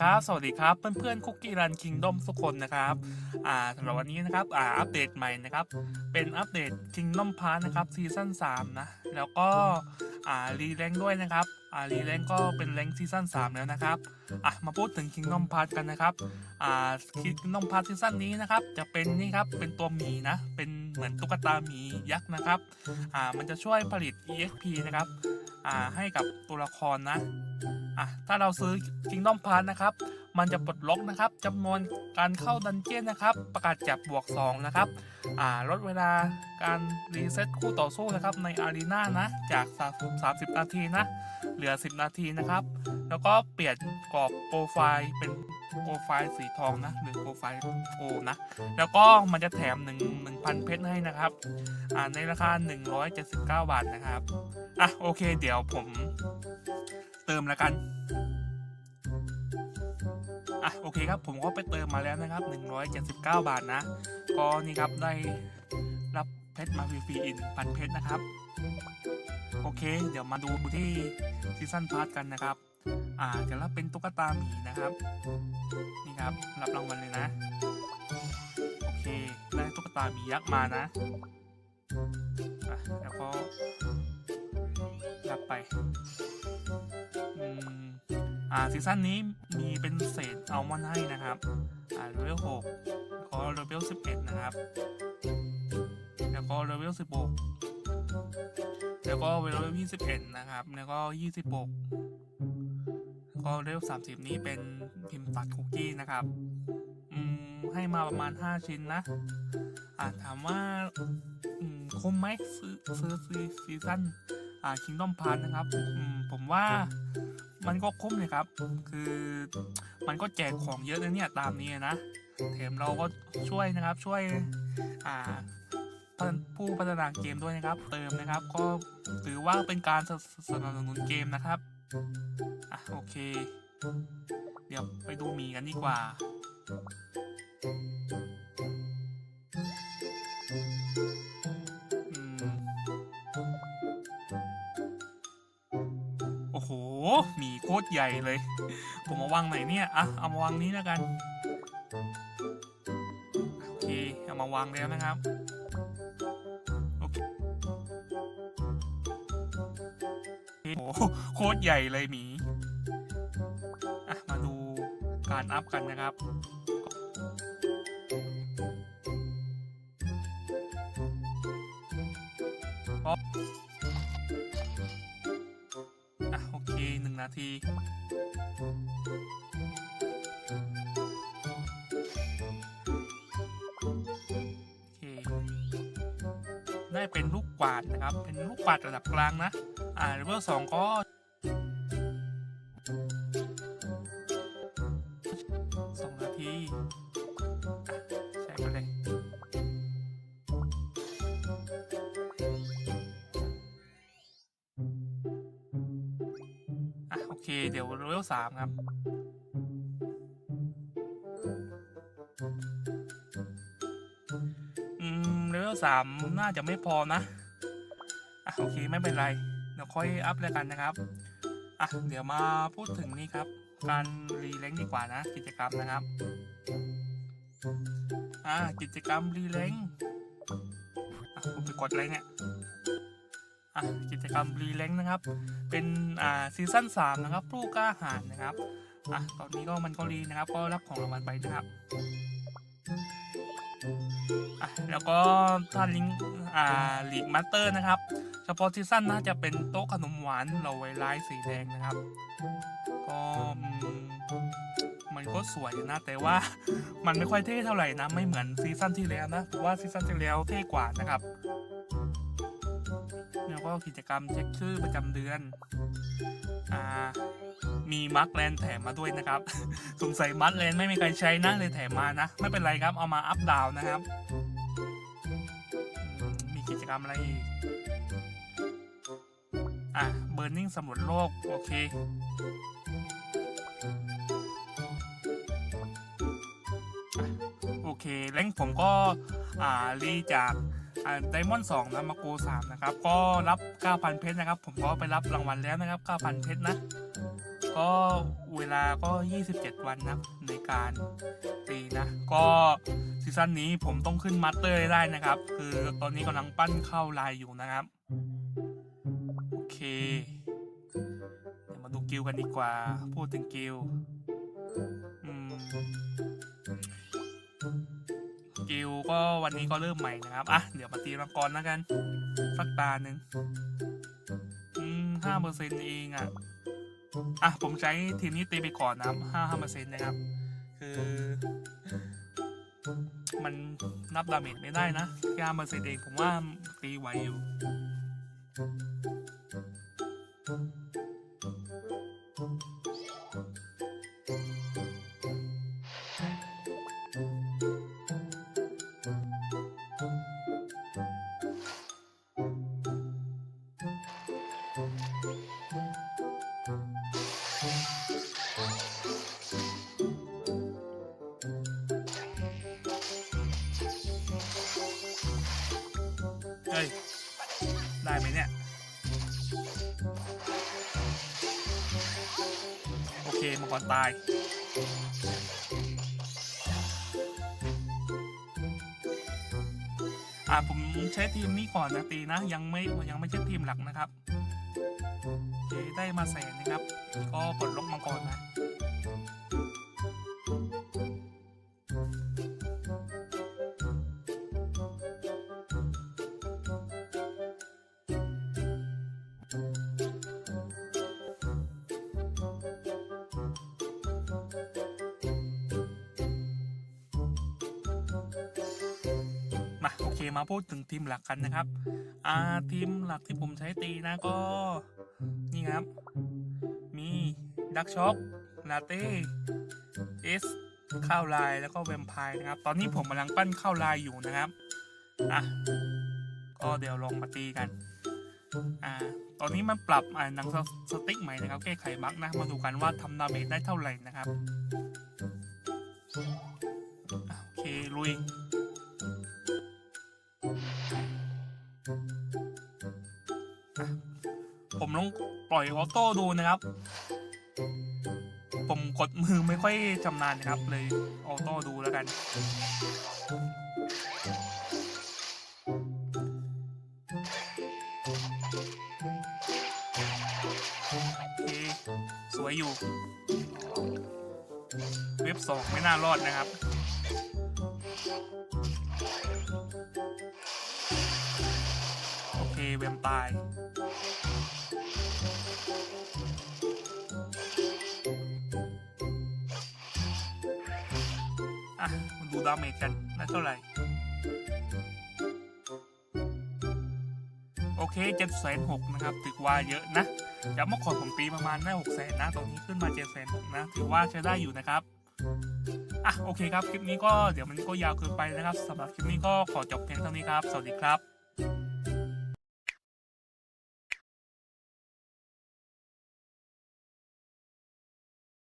ครับ สวัสดีครับ เพื่อนๆคุกกี้รันคิงดอมทุกคนนะครับ อ่าสำหรับวันนี้นะครับ อ่า อัปเดตใหม่นะครับ เป็นอัปเดต Kingdom p a r t นะครับซีซั่น3นะ แล้วก็ อ่า รีแรงด้วยนะครับ อ่า รีแรงก็เป็นแรงซีซั่น3แล้วนะครับ อะ มาพูดถึง Kingdom p a r t กันนะครับ อ่า Kingdom p a r t ซีซั่นนี้นะครับ จะเป็นนี่ครับ เป็นตัวหมีนะ เป็นเหมือนตุ๊กตาหมียักษ์นะครับ อ่า มันจะช่วยผลิต EXP นะครับ อ่าให้กับตัวละครนะอะถ้าเราซื้อ Kingdom Pass นะครับ มันจะปลดล็อกนะครับจำนวนการเข้าดันเจี้ยนนะครับ ประกาศจับบวก 2 นะครับ อ่าลดเวลาการรีเซ็ตคู่ต่อสู้นะครับในอารีนานะ จาก 30 นาทีนะ เหลือ 10 นาทีนะครับ แล้วก็เปลี่ยนกรอบโปรไฟล์เป็นโปรไฟล์สีทองนะหรือโปรไฟล์โอนะ แล้วก็มันจะแถม 1 1,000 เพชรให้นะครับอ่าในราคา 179 บาทนะครับ อะโอเค เดี๋ยวผมเติมแล้วกัน อะโอเคครับผมก็ไปเติมมาแล้วนะครับ 179 บาทนะ ก็นี่ครับได้รับเพชรมาฟรีๆอีกพันเพชรนะครับ โอเค เดี๋ยวมาดูที่ซีซั่นพาร์ทกันนะครับ อ่าจะรับเป็นตุ๊กตาหมีนะครับ นี่ครับรับรางวัลเลยนะ โอเคได้ตุ๊กตาหมียักษ์มานะอะแล้วก็รับไป อ่าซีซั่นนี้มีเป็นเศษอัลมอนด์ให้นะครับอ่าเลเวลหกแล้วก็เลเวลสิบเอ็ดนะครับ แล้วก็เลเวลสิบหกแล้วก็เลเวลยี่สิบเอ็ดนะครับ แล้วก็ยี่สิบหกก็เลเวลสามสิบนี้เป็นพิมพ์ตัดคุกกี้นะครับอืมให้มาประมาณห้าชิ้นนะอ่าถามว่าอืมคุ้มไหมซื้อซื้อซีซั่นอ่าคิงดอมพาร์นะครับอืมผมว่า มันก็คุ้มเลยครับ คือมันก็แจกของเยอะนะเนี่ยตามนี้นะแถมเราก็ช่วยนะครับช่วยอ่าผู้พัฒนาเกมด้วยนะครับ เติมนะครับ ก็ถือว่าเป็นการสสนับสนุนเกมนะครับอะโอเค เดี๋ยวไปดูหมีกันดีกว่าอโอ้โหหมี คตรใหญ่เลย ผมมาวางไหนเนี่ยอะเอามาวางนี้แล้วกันโอเคเอามาวางแล้วนะครับโอเคโอ้โหโคตรใหญ่เลยหมีอะมาดูการอัพกันนะครับอ่ ที ได้เป็นลูกกวาดนะครับ เป็นลูกกวาดระดับกลางนะ อ่าเลเวลสองก็ เคเดี๋ยวเลเวลสามครับ อืมเลเวลสามน่าจะไม่พอนะ อะโอเคไม่เป็นไร เดี๋ยวค่อยอัพแล้วกันนะครับ อะเดี๋ยวมาพูดถึงนี่ครับ การรีแลงค์ดีกว่านะ กิจกรรมนะครับ อ่ากิจกรรมรีแลงค์อะผมไปกดอะไรเนี่ยอะ กิจกรรมรีแลงนะครับ เป็นอ่าซีซั่นสามนะครับผู้กล้าหาญนะครับอะตอนนี้ก็มันก็รีนะครับ ก็รับของรางวัลไปนะครับอะแล้วก็ถ้านลิงอ่าลีกมาสเตอร์นะครับเฉพาะซีซั่นน่าจะเป็นโต๊ะขนมหวานเราไวไลท์สีแดงนะครับ ก็มันก็สวยนะ แต่ว่ามันไม่ค่อยเท่เท่าไหร่นะ ไม่เหมือนซีซั่นที่แล้วนะว่าซีซั่นที่แล้วเท่กว่านะครับ แล้วก็กิจกรรมเช็คชื่อประจำเดือน อ่า มีมาร์กแลนแถมมาด้วยนะครับ สงสัยมาร์กแลนไม่มีใครใช้นะเลยแถมมานะ ไม่เป็นไรครับ เอามาอัพดาวนะครับ มีกิจกรรมอะไรอีก อะเบ r ร์นิ่งสำรวจโลก โอเคโอเคแรงผมก็อ่ารีจาก อ่าไดมอนด์สองนะมาโกสามนะครับ ก็รับ 9,000 เพชรนะครับ ผมก็ไปรับรางวัลแล้วนะครับ 9,000 เพชรนะ ก็เวลาก็ 27 วันนะในการตีนะ ก็ซีซั่นนี้ผมต้องขึ้นมาสเตอร์ให้ได้นะครับ คือตอนนี้กำลังปั้นเข้าลายอยู่นะครับ โอเคเดี๋ยวมาดูกิลกันดีกว่า พูดถึงกิล วันนี้ก็เริ่มใหม่นะครับ อะ เดี๋ยวมาตีมังกรแล้วกัน สักตาหนึ่งอืมห้าเปอร์เซ็นต์เองอะ อะ ผมใช้ทีมนี้ตีไปก่อนนะครับห้าห้าเปอร์เซ็นต์นะครับ คือ มันนับดาเมจไม่ได้นะแค่ห้าเปอร์เซ็นต์เองผมว่าตีไหวอยู่ เฮ้ย ได้ไหมเนี่ย โอเคมังกรตาย อ่าผมใช้ทีมนี้ก่อนนะตีนะ ยังไม่ยังไม่ใช่ทีมหลักนะครับโอเคได้มาแสนนะครับ ก็ปลดล็อกมังกรนะ มาโอเคมาพูดถึงทีมหลักกันนะครับ อ่าทีมหลักที่ผมใช้ตีนะก็ นี่ครับ มีดักช็อคลาเต้เอสข้าวลายแล้วก็แวมไพร์นะครับ ตอนนี้ผมกำลังปั้นข้าวลายอยู่นะครับ อะ ก็เดี๋ยวลองมาตีกัน อ่า ตอนนี้มันปรับอ่าหนังสสติ๊กใหม่นะครับ แก้ไขบั๊กนะ มาดูกันว่าทำดาเมจได้เท่าไหร่นะครับอะโอเค ลุย ผมลองปล่อยออโต้ดูนะครับ ผมกดมือไม่ค่อยชำนาญนะครับ เลยออโต้ดูแล้วกัน โอเค สวยอยู่ เว็บสองไม่น่ารอดนะครับโอเคเวมตาย อะมาดูดาเมจกันนะเท่าไหร่ โอเคเจ็ดแสนหกนะครับถือว่าเยอะนะจากเมื่อก่อนผมตีประมาณได้หกแสนนะตอนนี้ขึ้นมาเจ็ดแสนหกนะ ถือว่าใช้ได้อยู่นะครับอะโอเคครับ คลิปนี้ก็เดี๋ยวมันก็ยาวเกินไปนะครับสำหรับคลิปนี้ก็ขอจบเพียงเท่านี้ครับ สวัสดีครับ